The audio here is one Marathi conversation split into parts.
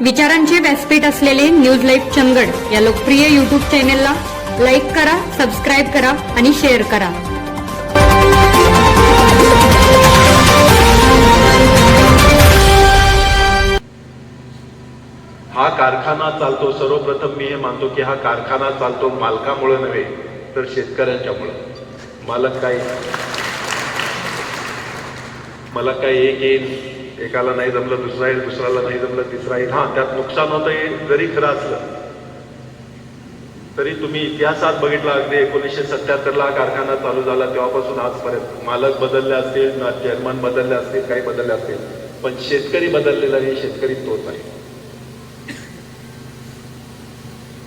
विचारांचे व्यासपीठ असलेले न्यूज लाईव्ह चंदगड या लोकप्रिय युट्यूब चॅनेलला लाईक करा सबस्क्राईब करा आणि शेअर करा. हा कारखाना चालतो सर्वप्रथम मी हे मानतो की हा कारखाना चालतो मालकामुळे नव्हे तर शेतकऱ्यांच्यामुळं. मालक काय मला काय एक येईल? एकाला नाही जमलं दुसरा येईल दुसऱ्याला नाही जमलं तिसरा येईल. हा त्यात नुकसान होतं हे जरी खरं असलं तरी तुम्ही इतिहासात बघितला अगदी एकोणीसशे सत्याहत्तरला ला कारखाना चालू झाला तेव्हापासून आजपर्यंत. मालक बदलले असतील ना चेअरमन बदलले असतील काही बदलले असतील पण शेतकरी बदललेला नाही शेतकरी तोच आहे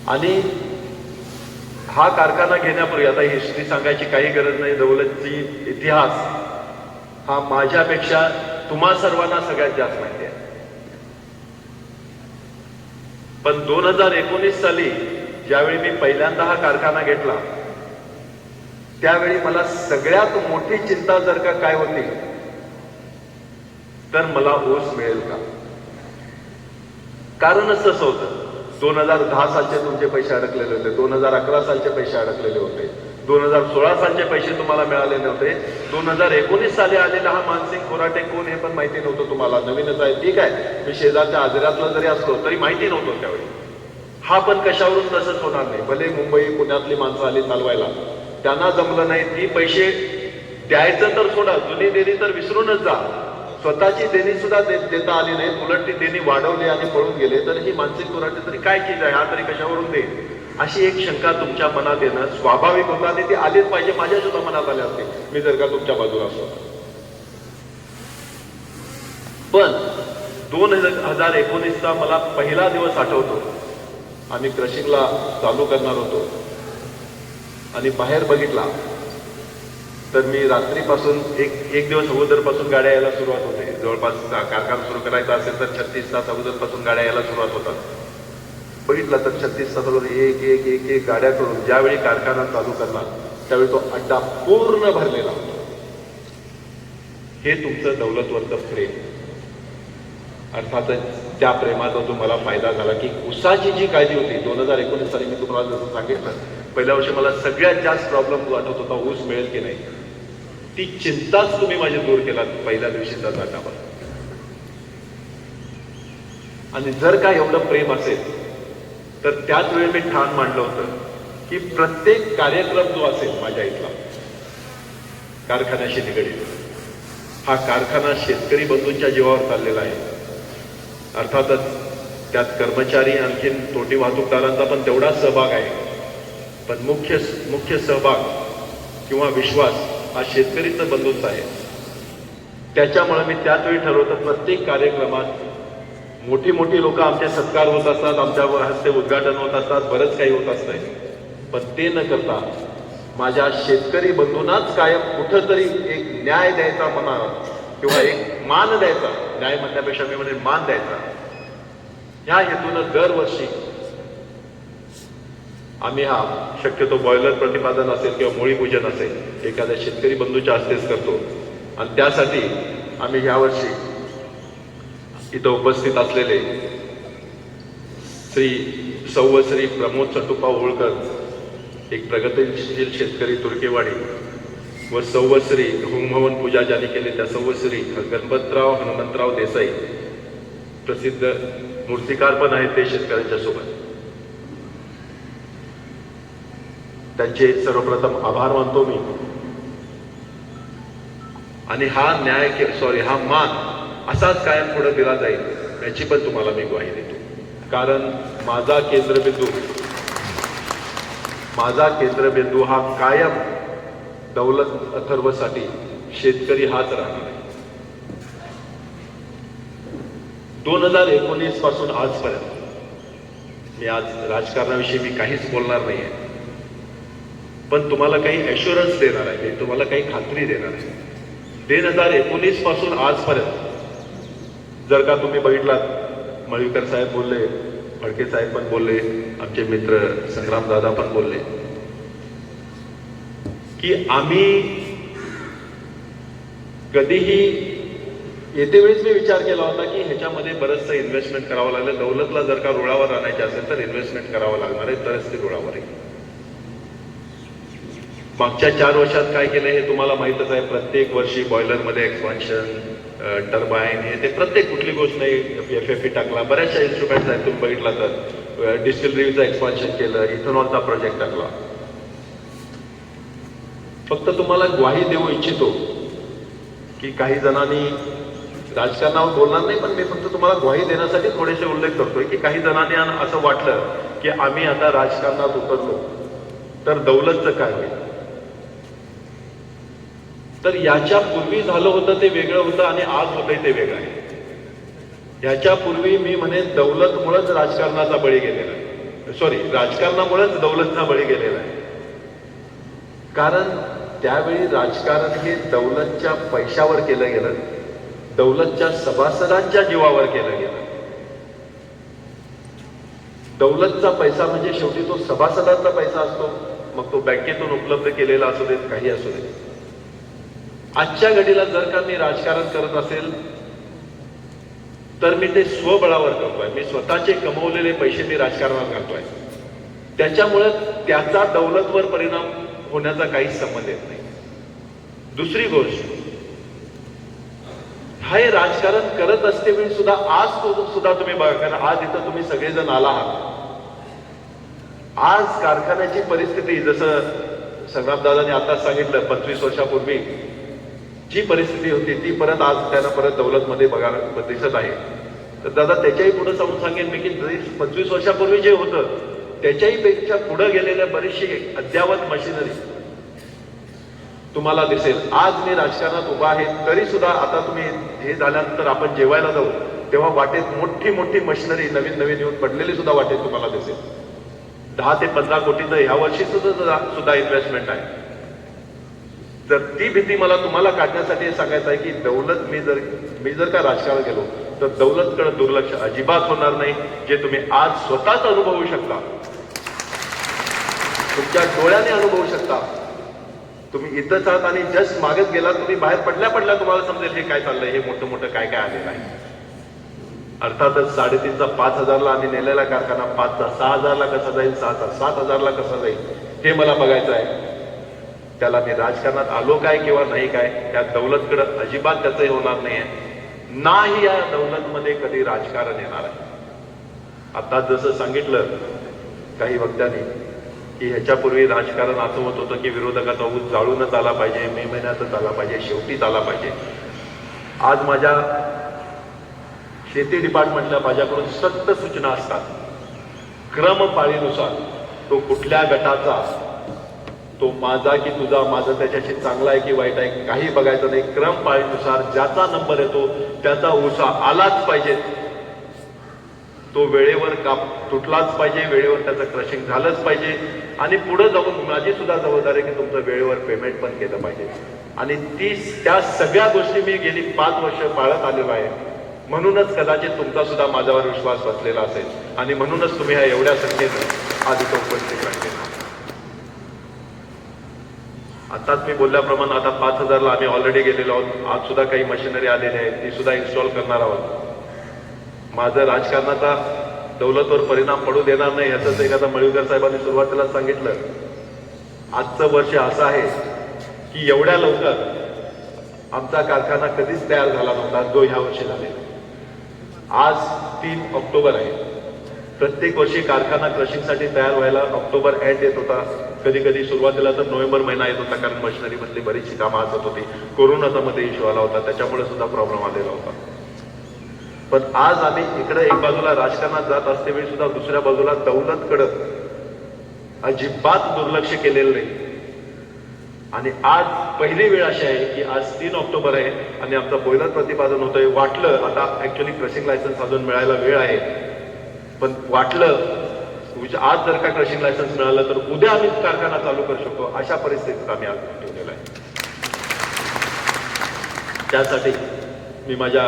आणि हा कारखाना घेण्यापूर्वी आता हिस्ट्री सांगायची काही गरज नाही दौलतची इतिहास हा माझ्यापेक्षा तुम्हा सर्वांना सगळ्यात जास्त माहिती आहे. पण दोन हजार एकोणीस साली ज्यावेळी मी पहिल्यांदा हा कारखाना घेतला त्यावेळी मला सगळ्यात मोठी चिंता जर का काय होती तर मला ऊस मिळेल का? कारणच तसं होतं दोन हजार दहा सालचे तुमचे पैसे अडकलेले होते दोन हजार अकरा सालचे पैसे अडकलेले होते. दोन हजार सोळा सालचे पैसे तुम्हाला मिळाले नव्हते. दोन हजार एकोणीस साली आलेला हा मानसिंग खोराटे कोण हे पण माहिती नव्हतं तुम्हाला. नवीनच आहे. ठीक आहे. मी शेजारच्या आजऱ्यातला जरी असलो तरी माहिती नव्हतं त्यावेळी. हा पण कशावरून तसंच होणार नाही. भले मुंबई पुण्यातली माणसं आली चालवायला. त्यांना जमलं नाही. ती पैसे द्यायचं तर सोडा. जुनी देणी तर विसरूनच जा. स्वतःची देणी सुद्धा दे- देता आली नाही उलट ती देणी वाढवली आणि पळून गेले. तर ही मानसिक कोराटे तरी काय केलं आहे? हा तरी कशावरून देईल? अशी एक शंका तुमच्या मनात येणं स्वाभाविक होतं आणि ती आलीच पाहिजे माझ्या सुद्धा मनात आली असते. मी जर का तुमच्या बाजूला असतो. पण दोन हजार एकोणीसचा मला पहिला दिवस आठवतो. आम्ही क्रशिंगला चालू करणार होतो. आणि बाहेर बघितला तर मी रात्रीपासून एक एक दिवस अगोदरपासून गाड्या यायला सुरुवात होते. जवळपास कारखाना सुरू करायचा असेल तर छत्तीस तास अगोदरपासून गाड्या यायला सुरुवात होतात. बघितलं तर छत्तीस तास एक एक एक एक गाड्या करून ज्यावेळी कारखाना चालू करणार त्यावेळी तो अड्डा पूर्ण भरलेला होता. हे तुमचं दौलतवरचं प्रेम. अर्थातच त्या प्रेमाचा जो मला फायदा झाला की उसाची जी काळजी होती दोन हजार एकोणीस साली मी तुम्हाला जसं सांगितलं पहिल्या वर्षी मला सगळ्यात जास्त प्रॉब्लेम वाटत होता ऊस मिळेल की नाही. ती चिंताच तुम्ही माझी दूर केला पहिल्या दिवशीचा जाटावर आणि जर का एवढं प्रेम असेल तर त्याच वेळी मी ठाण मांडलं होतं की प्रत्येक कार्यक्रम जो असेल माझ्या इथला कारखान्याशी निगडीत हा कारखाना शेतकरी बंधूंच्या जीवावर चाललेला आहे. अर्थातच त्यात कर्मचारी आणखीन तोटी वाहतूकदारांचा पण तेवढाच सहभाग आहे. पण मुख्य मुख्य सहभाग किंवा विश्वास हा शेतकरीचं बंधूंचा आहे. त्याच्यामुळे मी त्याचवेळी ठरवतो ठरवतं प्रत्येक कार्यक्रमात मोठी मोठी लोक आमचे सत्कार होत असतात आमच्या हस्ते उद्घाटन होत असतात बरंच काही होत असतंय. पण ते न करता माझ्या शेतकरी बंधूंनाच कायम कुठंतरी एक न्याय द्यायचा म्हणा किंवा एक मान द्यायचा. न्याय म्हणण्यापेक्षा मी म्हणजे मान द्यायचा. ह्या हेतून दरवर्षी आम्ही हा शक्यतो बॉयलर प्रतिपादन असेल किंवा मुळी पूजन असेल एखाद्या शेतकरी बंधूच्या हस्तेच करतो. आणि त्यासाठी आम्ही ह्यावर्षी इथं उपस्थित असलेले श्री सौ श्री प्रमोद सटुपा होळकर एक प्रगतीशील शेतकरी तुर्केवाडी व सौवश्री होमभवन पूजा ज्यांनी केली त्या सौवश्री गणपतराव हनुमंतराव देसाई प्रसिद्ध मूर्तिकार पण आहेत ते शेतकऱ्यांच्या सोबत. त्यांचे सर्वप्रथम आभार मानतो मी. आणि हा न्याय सॉरी हा मान असाच कायम पुढे दिला जाईल याची पण तुम्हाला मी ग्वाही देतो. कारण माझा केंद्रबिंदू माझा केंद्रबिंदू हा कायम दौलत अथर्वसाठी शेतकरी हाच राहणार आहे. दोन हजार एकोणीसपासून आजपर्यंत मी आज राजकारणाविषयी मी काहीच बोलणार नाहीये पण तुम्हाला काही ॲश्युरन्स देणार आहे तुम्हाला काही खात्री देणार आहे. दोन हजार एकोणीसपासून आजपर्यंत जर का तुम्ही बघितलात मळीकर साहेब बोलले फडके साहेब पण बोलले आमचे मित्र संग्राम दादा पण बोलले की आम्ही कधीही येते वेळेस मी विचार केला होता की ह्याच्यामध्ये बरंचसं इन्व्हेस्टमेंट करावं लागलं. दौलतला जर का रुळावर आणायचे असेल तर इन्व्हेस्टमेंट करावं लागणार आहे तरच ते रुळावर आहे मागच्या चार वर्षात काय केलं हे तुम्हाला माहितच आहे. प्रत्येक वर्षी बॉयलरमध्ये एक्सपान्शन टर्बाईन हे ते प्रत्येक कुठली गोष्ट नाही. एफ एफ ई टाकला. बऱ्याचशा इन्स्ट्रुमेंट्स आहेत तुम्ही बघितला तर. डिस्टिलरीचं एक्सपान्शन केलं इथेनॉलचा प्रोजेक्ट टाकला. फक्त तुम्हाला ग्वाही देऊ इच्छितो की काही जणांनी राजकारणावर बोलणार नाही पण मी फक्त तुम्हाला ग्वाही देण्यासाठी थोडेसे उल्लेख करतोय की काही जणांनी असं वाटलं की आम्ही आता राजकारणात उतरलो. तर दौलतचं काय होईल? तर याच्या पूर्वी झालं होतं ते वेगळं होतं आणि आज होतंय ते वेगळं आहे. याच्या पूर्वी मी म्हणे दौलतमुळेच राजकारणाचा बळी गेलेला आहे. सॉरी राजकारणामुळेच दौलतचा बळी गेलेला आहे. कारण त्यावेळी राजकारण हे दौलतच्या पैशावर केलं गेलं. दौलतच्या सभासदांच्या जीवावर केलं गेलं. दौलतचा पैसा म्हणजे शेवटी तो सभासदांचा पैसा असतो. मग तो बँकेतून उपलब्ध केलेला असू देत काही असू देत. आजच्या घडीला जर का मी राजकारण करत असेल तर मी ते स्वबळावर करतोय. मी स्वतःचे कमवलेले पैसे मी राजकारणात करतोय त्याच्यामुळे त्याचा दौलतवर परिणाम होण्याचा काहीच संबंध येत नाही. दुसरी गोष्ट हे राजकारण करत असते वेळी सुद्धा आज तो सुद्धा तुम्ही बघा कारण आज इथं तुम्ही सगळेजण आला आहात. आज कारखान्याची परिस्थिती जसं संग्रामदादांनी आता सांगितलं पंचवीस वर्षापूर्वी जी परिस्थिती होती ती परत आज त्यांना परत दौलतमध्ये बघायला दिसत आहे. तर दादा त्याच्याही पुढे जाऊन सांगेन मी की पंचवीस वर्षापूर्वी जे होतं त्याच्याही पेक्षा पुढे गेलेल्या बरीचशी अद्यावत मशिनरी तुम्हाला दिसेल. आज मी राजकारणात उभा आहे तरी सुद्धा आता तुम्ही हे झाल्यानंतर आपण जेवायला जाऊ तेव्हा वाटेत मोठी मोठी मशिनरी नवीन नवीन येऊन पडलेली सुद्धा वाटेत तुम्हाला दिसेल. दहा ते पंधरा कोटीचं ह्या वर्षी सुद्धा सुद्धा इन्व्हेस्टमेंट आहे. तर ती भीती मला तुम्हाला काढण्यासाठी सांगायचं आहे की दौलत मी जर मी जर का राजकारण गेलो तर दौलतकडे दुर्लक्ष अजिबात होणार नाही जे तुम्ही आज स्वतःच अनुभवू शकता. तुमच्या डोळ्याने अनुभवू शकता. तुम्ही इथंच आहात आणि जस्ट मागत गेला तुम्ही बाहेर पडल्या पडल्या तुम्हाला समजेल हे काय चाललंय हे मोठं मोठं काय काय आलेलं आहे. अर्थातच साडेतीनचा पाच हजारला आम्ही नेलेला कारखाना पाचचा सहा हजारला कसा जाईल सहाचा सात हजारला कसा जाईल हे मला बघायचं आहे. त्याला मी राजकारणात आलो काय किंवा नाही काय त्या दौलतकडे अजिबात त्याचं हे होणार नाहीये. नाही या दौलतमध्ये कधी राजकारण येणार आहे. आता जसं सांगितलं काही वक्त्यांनी की ह्याच्यापूर्वी राजकारण असं होत होतं की विरोधकाचा ऊस जाळूनच आला पाहिजे मे महिन्यातच आला पाहिजे शेवटीच आला पाहिजे. आज माझ्या शेती डिपार्टमेंटला माझ्याकडून सक्त सूचना असतात. क्रमपाळीनुसार तो कुठल्या गटाचा तो माझा की तुझा माझं त्याच्याशी चांगला आहे की वाईट आहे काही बघायचं नाही. क्रम पाळीनुसार ज्याचा नंबर येतो त्याचा उसा आलाच पाहिजे. तो वेळेवर काप तुटलाच पाहिजे वेळेवर त्याचं क्रशिंग झालंच पाहिजे. आणि पुढे जाऊन माझी सुद्धा जबाबदारी आहे की तुमचं वेळेवर पेमेंट पण केलं पाहिजे. आणि ती त्या सगळ्या गोष्टी मी गेली पाच वर्ष पाळत आलेलो आहे. म्हणूनच कदाचित तुमचा सुद्धा माझ्यावर विश्वास बसलेला असेल. आणि म्हणूनच तुम्ही ह्या एवढ्या संख्येनं आज उपस्थित राहिले. आताच मी बोलल्याप्रमाणे आता पाच हजारला आम्ही ऑलरेडी गेलेलो आहोत. आज सुद्धा काही मशिनरी आलेली आहे ती सुद्धा इन्स्टॉल करणार आहोत. माझं राजकारणाचा दौलतवर परिणाम पडू देणार नाही याचंच एखादा मळीकर साहेबांनी सुरुवातीला सांगितलं. आजचं वर्ष असं आहे की एवढ्या लवकर आमचा कारखाना कधीच तयार झाला नव्हता. जो ह्या वर्षी झालेला. आज तीन ऑक्टोबर आहे. प्रत्येक वर्षी कारखाना क्रशिंगसाठी तयार व्हायला ऑक्टोबर एंड येत होता. कधी कधी सुरुवातीला तर नोव्हेंबर महिना येत होता कारण मशिनरीमधली बरीचशी कामं असत होती. कोरोनाचा मध्ये इश्यू आला होता त्याच्यामुळे सुद्धा प्रॉब्लेम आलेला होता. पण आज आम्ही इकडे एक बाजूला राजकारणात जात असते वेळी सुद्धा दुसऱ्या बाजूला दौलतकडं अजिबात दुर्लक्ष केलेलं नाही. आणि आज पहिली वेळ अशी आहे की आज तीन ऑक्टोबर आहे आणि आमचं बॉयलर प्रतिपादन होतंय. वाटलं आता ऍक्च्युली क्रशिंग लायसन्स अजून मिळायला वेळ आहे. पण वाटलं म्हणजे आज जर का क्रशिंग लायसन्स मिळालं तर उद्या आम्ही कारखाना चालू करू शकतो अशा परिस्थितीत आम्ही आज ठेवलेला आहे. त्यासाठी मी माझ्या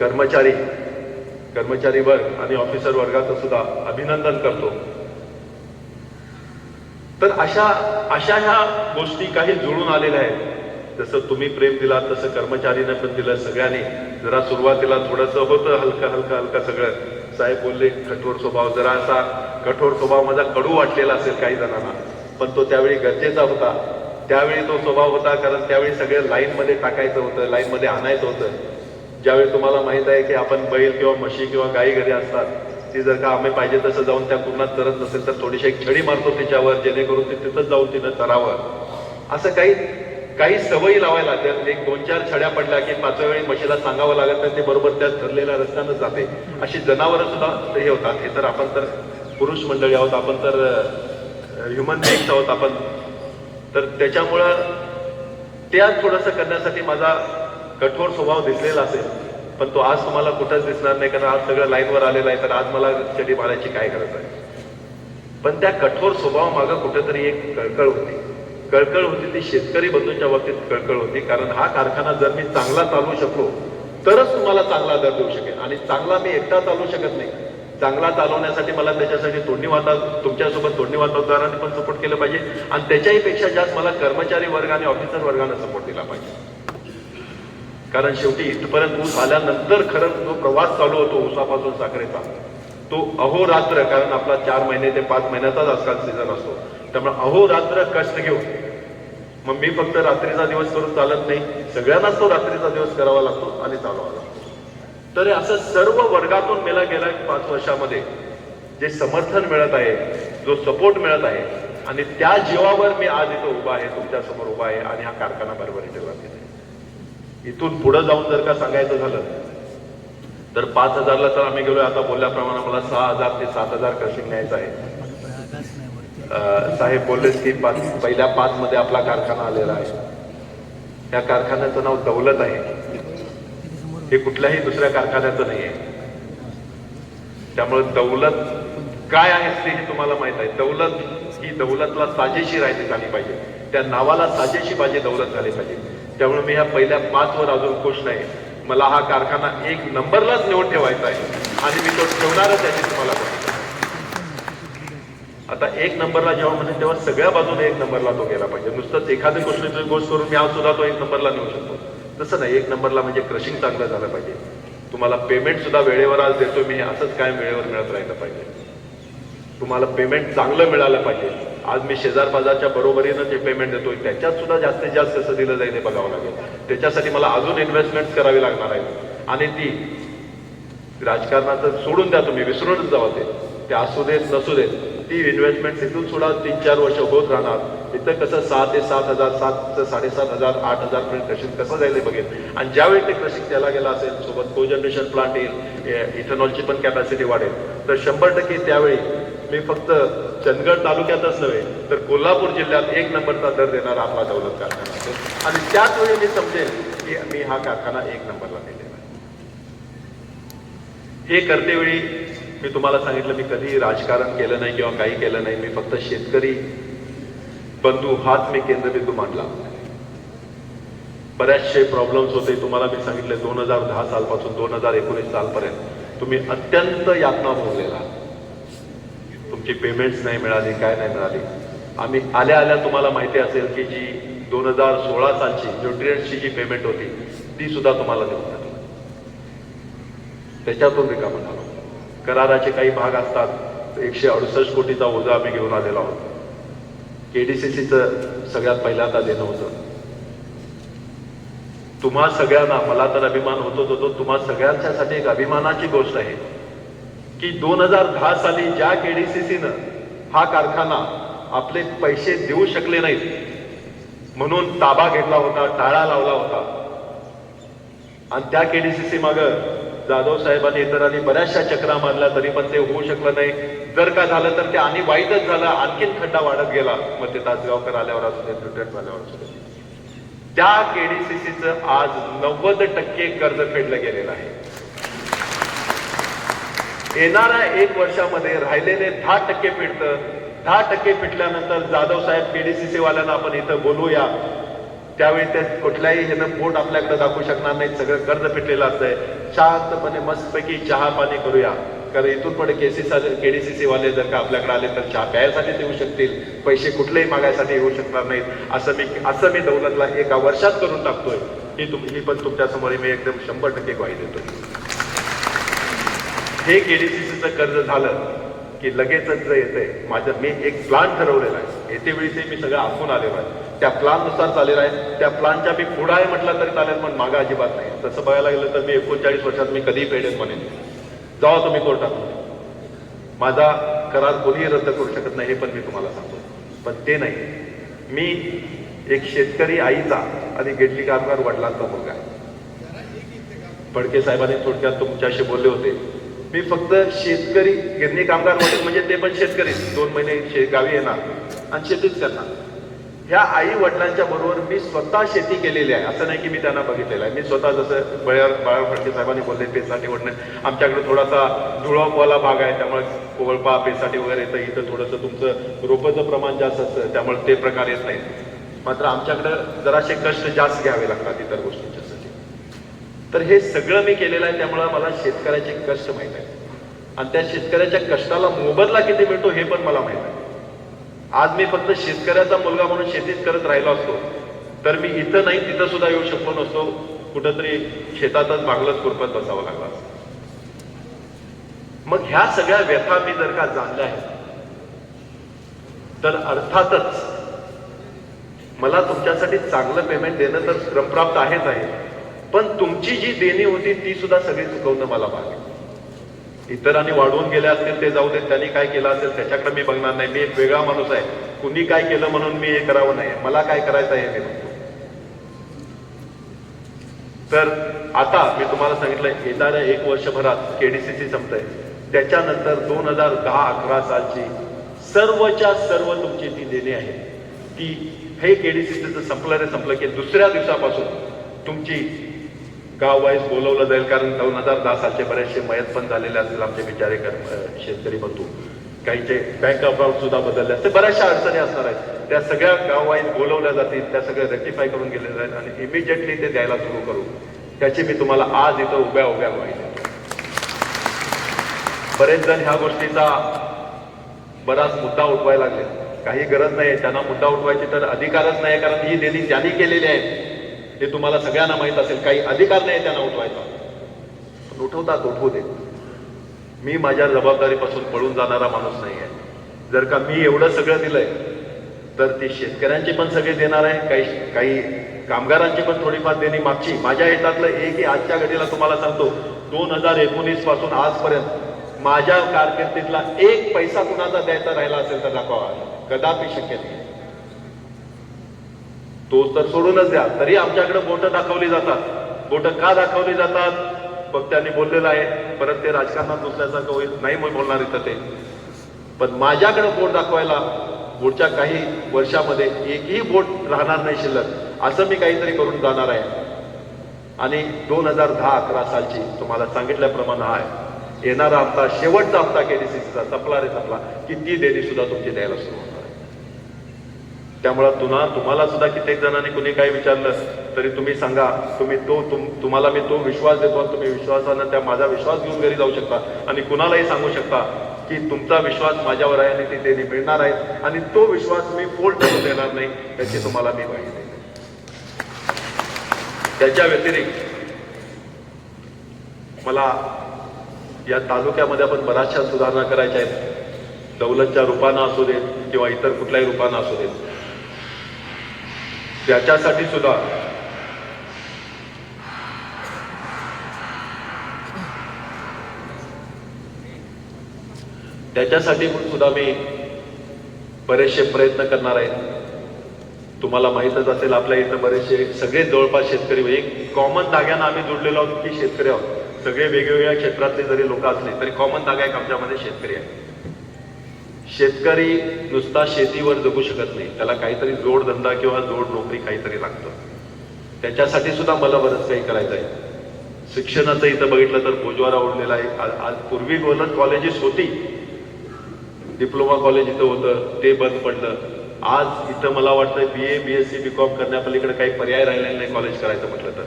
कर्मचारी कर्मचारी वर्ग आणि ऑफिसर वर्गाचं सुद्धा अभिनंदन करतो. तर अशा अशा ह्या गोष्टी काही जुळून आलेल्या आहेत. जसं तुम्ही प्रेम दिलात तसं कर्मचारीनं पण दिलं सगळ्यांनी. जरा सुरुवातीला थोडंसं होतं हलकं हलकं हलकं सगळं. साहेब बोलले कठोर स्वभाव जरा असा. कठोर स्वभाव माझा कडू वाटलेला असेल काही जणांना. पण तो त्यावेळी गरजेचा होता. त्यावेळी तो स्वभाव होता कारण त्यावेळी सगळं लाईनमध्ये टाकायचं होतं लाईनमध्ये आणायचं होतं. ज्यावेळी तुम्हाला माहीत आहे की आपण बैल किंवा म्हशी किंवा गाई घरी असतात ती जर का आम्ही पाहिजे तसं जाऊन त्या कुणात करत नसेल तर थोडीशी एक छडी मारतो तिच्यावर जेणेकरून ती तिथंच जाऊन तिनं चरावं. असं काही काही सवयी लावायला त्या म्हणजे एक दोन चार छड्या पडल्या की पाचव्या वेळी म्हशीला सांगावं लागत नाही ते बरोबर त्या ठरलेल्या रस्त्यानं जाते. अशी जनावरं सुद्धा हे होतात. हे तर आपण तर पुरुष मंडळी आहोत आपण तर ह्युमन बिंग्स आहोत आपण. तर त्याच्यामुळं त्या थोडंसं करण्यासाठी माझा कठोर स्वभाव दिसलेला असेल. पण तो आज तुम्हाला कुठंच दिसणार नाही कारण आज सगळं लाईनवर आलेलं आहे तर आज मला चडी मारायची काय गरज आहे? पण त्या कठोर स्वभाव मागं कुठेतरी एक कळकळ होती. कळकळ होती ती शेतकरी बंधूंच्या बाबतीत कळकळ होती. कारण हा कारखाना जर मी चांगला चालवू शकलो तरच तुम्हाला चांगला दर देऊ शकेल आणि चांगला मी एकटा चालवू शकत नाही. चांगला चालवण्यासाठी मला त्याच्यासाठी तोंडी वाता तुमच्यासोबत तोंडी वातावरणाने पण सपोर्ट केलं पाहिजे. आणि त्याच्याही पेक्षा जास्त मला कर्मचारी वर्ग आणि ऑफिसर वर्गाने सपोर्ट दिला पाहिजे. कारण शेवटी इथपर्यंत ऊस आल्यानंतर खरंच जो प्रवास चालू होतो ऊसापासून साखरेचा तो अहोरात्र कारण आपला चार महिने ते पाच महिन्याचाच आजकाल सीझन असतो. त्यामुळे अहोरात्र कष्ट घेऊन मग मी फक्त रात्रीचा दिवस करून चालत नाही. सगळ्यांनाच तो रात्रीचा दिवस करावा लागतो आणि चालवावा लागतो. तर असं सर्व वर्गातून मला गेल्या पाच वर्षामध्ये. जे समर्थन मिळत आहे जो सपोर्ट मिळत आहे आणि त्या जीवावर मी आज इथं उभा आहे तुमच्यासमोर उभा आहे आणि हा कारखाना बरोबर ठेवला आहे. इथून पुढे जाऊन जर का सांगायचं झालं तर पाच हजारला तर आम्ही गेलोय. आता बोलल्याप्रमाणे मला सहा हजार ते सात हजार क्रशिंग न्यायचं आहे. साहेब बोललेच की पाच पहिल्या पाच मध्ये आपला कारखाना आलेला आहे. त्या कारखान्याचं नाव दौलत आहे. हे कुठल्याही दुसऱ्या कारखान्याचं नाही आहे त्यामुळे दौलत काय आहे ते हे तुम्हाला माहीत आहे. दौलत ही दौलतला साजेशी राहिली झाली पाहिजे. त्या नावाला साजेशी पाहिजे दौलत झाली पाहिजे. त्यामुळे मी ह्या पहिल्या पाच वर अजून खुश नाही. मला हा कारखाना एक नंबरलाच नेऊन ठेवायचा आहे. आणि मी तो ठेवणारच याची तुम्हाला आता एक नंबरला जेव्हा म्हणजे तेव्हा सगळ्या बाजूने एक नंबरला तो गेला पाहिजे. नुसतंच एखाद्या गोष्टीची गोष्ट करून मी आज सुद्धा तो एक नंबरला नेऊ शकतो. तसं नाही एक नंबरला म्हणजे क्रशिंग चांगलं झालं पाहिजे. तुम्हाला पेमेंट सुद्धा वेळेवर आज देतो मी हे असंच काय वेळेवर मिळत राहिलं पाहिजे. तुम्हाला पेमेंट चांगलं मिळालं पाहिजे. आज मी शेजार बाजारच्या बरोबरीनं जे पेमेंट देतोय त्याच्यात सुद्धा जास्तीत जास्त कसं दिलं जाईल हे बघावं लागेल. त्याच्यासाठी मला अजून इन्व्हेस्टमेंट करावी लागणार आहे आणि ती राजकारणाचं सोडून द्या तुम्ही विसरूनच जावा ते. ते असू देत नसू देत. ती इन्व्हेस्टमेंट तिथून सुद्धा तीन चार वर्ष होत राहणार. इथं कसं सहा ते सात हजार सात ते साडेसात हजार आठ हजार पर्यंत क्रशिंग कसं जाईल बघेल. आणि ज्यावेळी ते क्रशिंग त्याला गेला असेल सोबत को जनरेशन प्लांट येईल इथेनॉलची पण कॅपॅसिटी वाढेल. तर शंभर टक्के त्यावेळी मी फक्त चंदगड तालुक्यातच नव्हे तर कोल्हापूर जिल्ह्यात एक नंबरचा दर देणारा आपला दौलत कारखाना असेल. आणि त्याच वेळी मी समजेल की मी हा कारखाना एक नंबरला नेलेला आहे. हे करते वेळी मी तुम्हाला सांगितलं मी कधी राजकारण केलं नाही किंवा काही केलं नाही मी फक्त शेतकरी बंधू हाच मी केंद्रबिंदू मानला. बऱ्याचशे प्रॉब्लेम्स होते तुम्हाला मी सांगितले दोन हजार दहा सालपासून दोन हजार एकोणीस सालपर्यंत. तुम्ही अत्यंत यातना भोगलेला तुमची पेमेंट्स नाही मिळाली काय नाही मिळाली. आम्ही आल्या आल्या तुम्हाला माहिती असेल की जी दोन हजार सोळा सालची न्यूट्रियंटची जी पेमेंट होती ती सुद्धा तुम्हाला देऊन टाकली. त्याच्यातून रिकामं झालो. कराराचे काही भाग असतात. एकशे अडुसष्ट कोटीचा ओझा आम्ही घेऊन आलेलो आहोत. सीचं सगळ्यात पहिल्यांदा देणं होतं. तुम्हा सगळ्यांना मला तर अभिमान होतो होतो तुम्हा सगळ्यांच्यासाठी एक अभिमानाची गोष्ट आहे की दोन हजार दहा साली ज्या केडीसीसीनं हा कारखाना आपले पैसे देऊ शकले नाहीत म्हणून ताबा घेतला होता टाळा लावला होता. आणि त्या केडीसीसी मागं जाधव साहेबांनी इतरांनी बऱ्याचशा चक्रा मारल्या तरी पण ते होऊ शकलं नाही. जर का झालं तर ते आणि वाईटच झालं आणखीन खड्डा वाढत गेला. मग ते तासगावकर आल्यावर असू दे रिटायर्ड झाल्यावर असू दे. त्या केडीसीसीचं आज नव्वद टक्के कर्ज फेडलं गेलेलं आहे. येणाऱ्या एक वर्षामध्ये राहिलेले दहा टक्के फिटतं दहा टक्के फिटल्यानंतर जाधव साहेब केडीसीसी वाल्यांना आपण इथं बोलूया. त्यावेळी ते कुठल्याही ह्यानं पोट आपल्याकडे दाखवू शकणार नाही सगळं कर्ज फिटलेलं असतंय. शांतपणे मस्तपैकी चहा पाणी करूया. कारण इथून पुढे केसीसी केडीसीसी वाले जर का आपल्याकडे आले तर चहा प्यायसाठी येऊ शकतील. पैसे कुठलेही मागायसाठी येऊ शकणार नाहीत. असं मी असं मी दौलतला एका वर्षात करून टाकतोय. ही तुम ही पण तुमच्यासमोर मी एकदम शंभर टक्के ग्वाही देतो. हे केडीसीसीचं कर्ज झालं की लगेचच जे येतंय माझं मी एक प्लान ठरवलेला आहे. येते वेळी ते मी सगळं आखून आलेलो आहे. त्या प्लाननुसार चालेल आहे. त्या प्लानच्या मी पुढं आहे म्हटलं तरी चालेल पण मागं अजिबात नाही. तसं बघायला गेलं तर मी एकोणचाळीस वर्षात मी कधीही फेडेन म्हणेन जावा तुम्ही कोर्टात. माझा करार कोणीही रद्द करू शकत नाही हे पण मी तुम्हाला सांगतो. पण ते नाही. मी एक शेतकरी आईचा आणि गेटली कामगार वडिलांचा मुलगा फडके साहेबांनी थोडक्यात तुमच्याशी बोलले होते. मी फक्त शेतकरी गिरणी कामगार वडील म्हणजे ते पण शेतकरी. दोन महिने गावी येणार आणि शेतीच करणार. ह्या आई वडिलांच्या बरोबर मी स्वतः शेती केलेली आहे. असं नाही की मी त्यांना बघितलेलं आहे. मी स्वतः जसं बळ्यावर बाळा फडके साहेबांनी बोलले पेसाठी वडणं आमच्याकडे थोडासा धुळपवाला भाग आहे. त्यामुळे कोवळपा पेसाठी वगैरे येतं इथं थोडंसं तुमचं रोपाचं प्रमाण जास्त असतं. त्यामुळे ते प्रकार येत नाही मात्र आमच्याकडं जरासे कष्ट जास्त घ्यावे लागतात इतर गोष्टींच्यासाठी तर हे सगळं मी केलेलं आहे. त्यामुळं मला शेतकऱ्याचे कष्ट माहीत आहे आणि त्या शेतकऱ्याच्या कष्टाला मोबदला किती मिळतो हे पण मला माहीत आहे. आज मी फक्त शेतकऱ्याचा मुलगा म्हणून शेतीच करत राहिलो असतो. तर मी इथं नाही तिथं सुद्धा येऊ शकलो नसतो. कुठंतरी शेतातच बांगलत कुरपत बसावं लागला मग ह्या सगळ्या व्यथा मी जर का जाणल्या आहेत तर अर्थातच मला तुमच्यासाठी चांगलं पेमेंट देणं तर श्रमप्राप्त आहेच आहे. पण तुमची जी देणी होती ती सुद्धा सगळी चुकवणं मला भाग आहे. इतरांनी वाढवून गेले असतील ते जाऊ देत. त्यांनी काय केलं असेल त्याच्याकडे मी बघणार नाही. मी एक वेगळा माणूस आहे. कुणी काय केलं म्हणून मी हे करावं नाही मला काय करायचं आहे मी तर आता मी तुम्हाला सांगितलं येणाऱ्या एक वर्षभरात केडीसीसी संपतंय. त्याच्यानंतर दोन हजार दहा अकरा सालची सर्वच्या सर्व तुमची ती देणे आहे ती हे केडीसीसीचं संपलं रे संपलं की दुसऱ्या दिवसापासून तुमची गाव वाईज बोलवलं जाईल कारण दोन हजार दहा सालचे बरेचसे मयत पण झालेले असतील आमचे बिचारे शेतकरी बंधू. काहीचे बँक अकाउंट सुद्धा बदलले असते बऱ्याचशा अडचणी असणार आहेत. त्या सगळ्या गाव वाईज बोलवल्या जातील त्या सगळ्या रेक्टिफाय करून गेलेल्या आहेत आणि इमिजिएटली ते द्यायला सुरू करू. त्याची मी तुम्हाला आज इथं उभ्या उभ्या माहिती बरेच जण ह्या गोष्टीचा बराच मुद्दा उठवायला लागले. काही गरज नाही त्यांना मुद्दा उठवायची तर अधिकारच नाही कारण ही देणी त्यांनी केलेली आहे हे तुम्हाला सगळ्यांना माहीत असेल काही अधिकार नाही त्यांना उठवायचा. पण उठवतात उठवू दे मी माझ्या जबाबदारीपासून पळून जाणारा माणूस नाही आहे जर का मी एवढं सगळं दिलंय तर ती शेतकऱ्यांची पण सगळे देणार आहे काही काही कामगारांची पण थोडीफार देणी मागची. माझ्या हितातलं एक की आजच्या घडीला तुम्हाला सांगतो दोन हजार एकोणीसपासून आजपर्यंत माझ्या कारकिर्दीतला एक पैसा कुणाचा द्यायचा राहिला असेल तर दाखवा. कदापि शक्य नाही. तो तर सोडूनच द्या. तरी आमच्याकडे बोट दाखवली जातात. बोट का दाखवली जातात? मग त्यांनी बोललेलं आहे. परत ते राजकारणात दुसऱ्यासारखं होईल नाही मग बोलणार इथं ते. पण माझ्याकडे बोट दाखवायला पुढच्या काही वर्षामध्ये एकही बोट राहणार नाही शिल्लक. असं मी काहीतरी करून जाणार आहे. आणि दोन हजार दहा अकरा सालची तुम्हाला सांगितल्याप्रमाणे आहे. येणारा हप्ता शेवटचा हप्ता केडीसीसीचा संपला रे संपला. की ती देणी सुद्धा तुमची द्यायला सुरू त्यामुळं तुला तुम्हाला सुद्धा कित्येक जणांनी कुणी काही विचारलं तरी तुम्ही सांगा. तुम्ही तो तुम तुम्हाला मी तो विश्वास देतो आणि तुम्ही विश्वासानं त्या माझा विश्वास घेऊन घरी जाऊ शकता. आणि कुणालाही सांगू शकता की तुमचा विश्वास माझ्यावर आहे आणि ते देणी मिळणार आहे. आणि तो विश्वास मी फोल्ड करून देणार नाही त्याची तुम्हाला मी माहिती त्याच्या व्यतिरिक्त मला या तालुक्यामध्ये आपण बऱ्याचशा सुधारणा करायच्या आहेत. दौलतच्या रूपानं असू देत किंवा इतर कुठल्याही रूपानं असू देत. त्याच्यासाठी सुद्धा. त्याच्यासाठी पण सुद्धा मी बरेचसे प्रयत्न करणार आहे. तुम्हाला माहीतच असेल आपल्या इथं बरेचसे सगळे जवळपास शेतकरी एक कॉमन धाग्यानं आम्ही जोडलेलो आहोत की शेतकरी आहोत. सगळे वेगवेगळ्या क्षेत्रातले जरी लोक असले तरी कॉमन धागा एक आमच्यामध्ये शेतकरी आहे. शेतकरी नुसता शेतीवर जगू शकत नाही. त्याला काहीतरी जोडधंदा किंवा जोड नोकरी काहीतरी लागतं. त्याच्यासाठी सुद्धा मला बरंच काही करायचं आहे. शिक्षणाचं इथं बघितलं तर बोजवारा उडलेला आहे आज आज पूर्वी बोलत कॉलेजेस होती. डिप्लोमा कॉलेज इथं होतं ते बंद पडलं. आज इथं मला वाटतं B A B S C B com करण्यापलीकडे काही पर्याय राहिलेला नाही कॉलेज करायचं म्हटलं तर.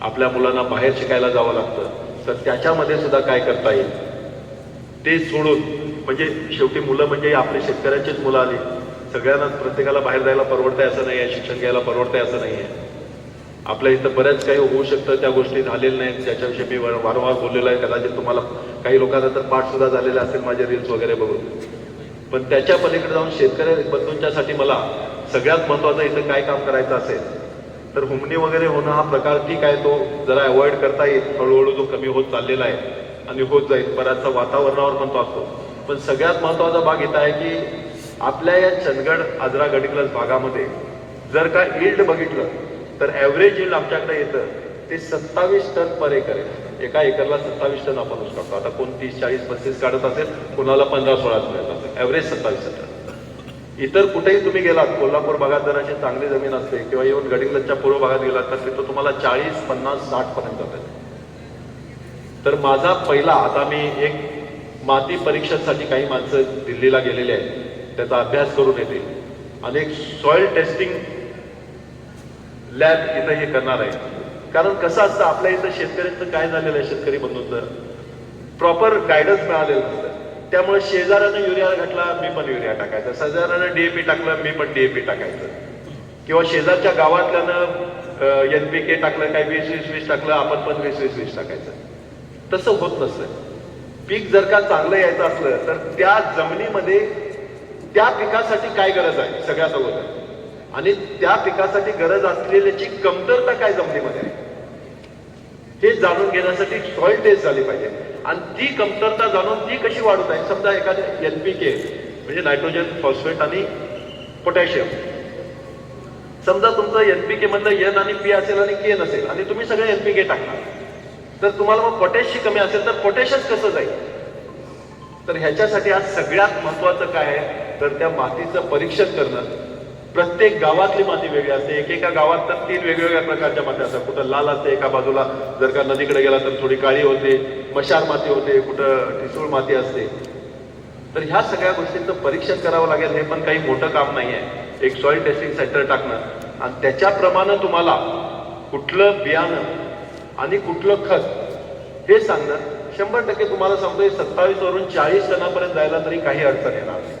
आपल्या मुलांना बाहेर शिकायला जावं लागतं. तर त्याच्यामध्ये सुद्धा काय करता येईल? ते सोडून म्हणजे शेवटी मुलं म्हणजे आपले शेतकऱ्यांचीच मुलं आली सगळ्यांना प्रत्येकाला बाहेर जायला परवडतंय असं नाही आहे शिक्षण घ्यायला परवडतंय असं नाही आहे आपल्या इथं बऱ्याच काही होऊ शकतं त्या गोष्टी झालेल्या नाहीत त्याच्याविषयी मी वार- वारंवार बोललेलो आहे. कदाचित तुम्हाला काही लोकांना तर पाठ सुद्धा झालेला असेल माझे रील्स वगैरे बघून. पण त्याच्या पलीकडे जाऊन शेतकरी बंधूंच्यासाठी मला सगळ्यात महत्वाचं इथं काय काम करायचं असेल तर हुमणी वगैरे होणं हा प्रकार ठीक आहे तो जरा अवॉइड करता येईल. हळूहळू जो कमी होत चाललेला आहे आणि होत जाईल. बऱ्याचसा वातावरणावर पण तो असतो. पण सगळ्यात महत्त्वाचा भाग इथं आहे की आपल्या या चंदगड आजरा गडिकलस भागामध्ये जर का इल्ड बघितलं तर ॲव्हरेज इल्ड आमच्याकडे येतं ते सत्तावीस टन पर एकर आहे. एका एकरला सत्तावीस टन आपण ऊस काढतो. आता कोण तीस चाळीस पस्तीस काढत असेल कोणाला पंधरा सोळाच मिळत असेल. ॲव्हरेज सत्तावीस टन. इतर कुठेही तुम्ही गेलात कोल्हापूर भागात जर अशी चांगली जमीन असते किंवा येऊन गडिंगलजच्या पूर्व भागात गेलात तर तिथं तुम्हाला चाळीस पन्नास साठ पर्यंत तर माझा पहिला आता मी एक माती परीक्षेसाठी काही माणसं दिल्लीला गेलेली आहेत. त्याचा अभ्यास करून येतील. आणि एक सॉइल टेस्टिंग लॅब इथं हे करणार आहे कारण कसं असतं आपल्या इथं शेतकऱ्यांचं काय झालेलं आहे शेतकरी बंधूंचं? प्रॉपर गायडन्स मिळालेलं नसतं. त्यामुळे शेजाऱ्यानं युरिया घातला मी पण युरिया टाकायचा. शेजाऱ्यानं डीएपी टाकलं मी पण डीएपी टाकायचं. किंवा शेजारच्या गावातल्यानं एनपी के टाकलं काय वीस वीस वीस टाकलं आपण पण वीस वीस वीस टाकायचं. तसं होत नसतं. पीक जर का चांगलं यायचं असलं तर त्या जमिनीमध्ये त्या पिकासाठी काय गरज आहे? सगळ्यात अगोदर. आणि त्या पिकासाठी गरज असलेल्याची कमतरता काय जमिनीमध्ये आहे? हे जाणून घेण्यासाठी सॉइल टेस्ट झाली पाहिजे. आणि ती कमतरता जाणून ती कशी वाढत आहे समजा एखाद्या एनपीके म्हणजे नायट्रोजन फॉस्फेट आणि पोटॅशियम समजा तुमचं एनपीके मधलं एन आणि पी असेल आणि के नसेल आणि तुम्ही सगळे एनपीके टाकणार. तर तुम्हाला मग पोटॅशची कमी असेल तर पोटॅशच कसं जाईल? तर ह्याच्यासाठी आज सगळ्यात महत्वाचं काय आहे? तर त्या मातीचं परीक्षण करणं. प्रत्येक गावातली माती वेगळी असते. एकेका गावात तर तीन वेगवेगळ्या प्रकारच्या माती असतात. कुठं लाल असते एका बाजूला. जर का नदीकडे गेला तर थोडी काळी होते. मशार माती होते. कुठं ठिसूळ माती असते. तर ह्या सगळ्या गोष्टींचं परीक्षण करावं लागेल. हे पण काही मोठं काम नाही आहे. एक सॉइल टेस्टिंग सेंटर टाकणं. आणि त्याच्याप्रमाणे तुम्हाला कुठलं बियाणं आणि कुठलं खत? हे सांगणं शंभर टक्के तुम्हाला सांगतोय सत्तावीस वरून चाळीस टनापर्यंत जायला तरी काही अडचण येणार नाही.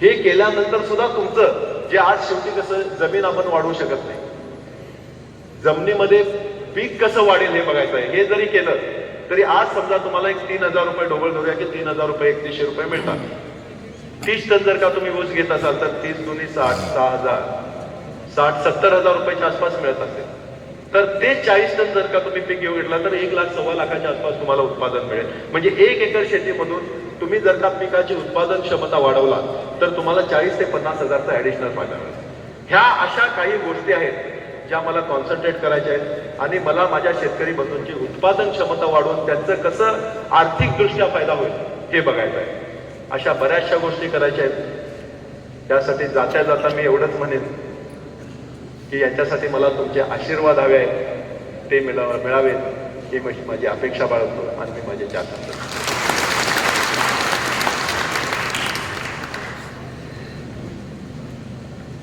हे केल्यानंतर सुद्धा तुमचं जे आज शेवटी कसं जमीन आपण वाढवू शकत नाही जमिनीमध्ये पीक कसं वाढेल हे बघायचं आहे. हे जरी केलं तरी आज समजा तुम्हाला एक तीन हजार रुपये डोबल धरूया की तीन हजार रुपये एकतीसशे रुपये मिळतात. तीस टन जर का तुम्ही ऊस घेत असाल तर तीस दोन्ही साठ सहा हजार साठ सत्तर हजार रुपयाच्या आसपास मिळत असेल. तर ते चाळीस टन जर का तुम्ही पीक घेऊ घेतला तर एक लाख सव्वा लाखाच्या आसपास तुम्हाला उत्पादन मिळेल. म्हणजे एक एकर शेतीमधून तुम्ही जर का पिकाची उत्पादन क्षमता वाढवला तर तुम्हाला चाळीस ते पन्नास हजारचा ऍडिशनल फायदा मिळेल. ह्या अशा काही गोष्टी आहेत ज्या मला कॉन्सन्ट्रेट करायच्या आहेत आणि मला माझ्या शेतकरी बंधूंची उत्पादन क्षमता वाढवून त्यांचं कसं आर्थिकदृष्ट्या फायदा होईल हे बघायचं आहे. अशा बऱ्याचशा गोष्टी करायच्या आहेत. त्यासाठी जाता जाता मी एवढंच म्हणेन. की यांच्यासाठी मला तुमचे आशीर्वाद हवे आहेत ते मिळा मिळावेत ही माझी माझी अपेक्षा बाळगतो आणि मी माझे चार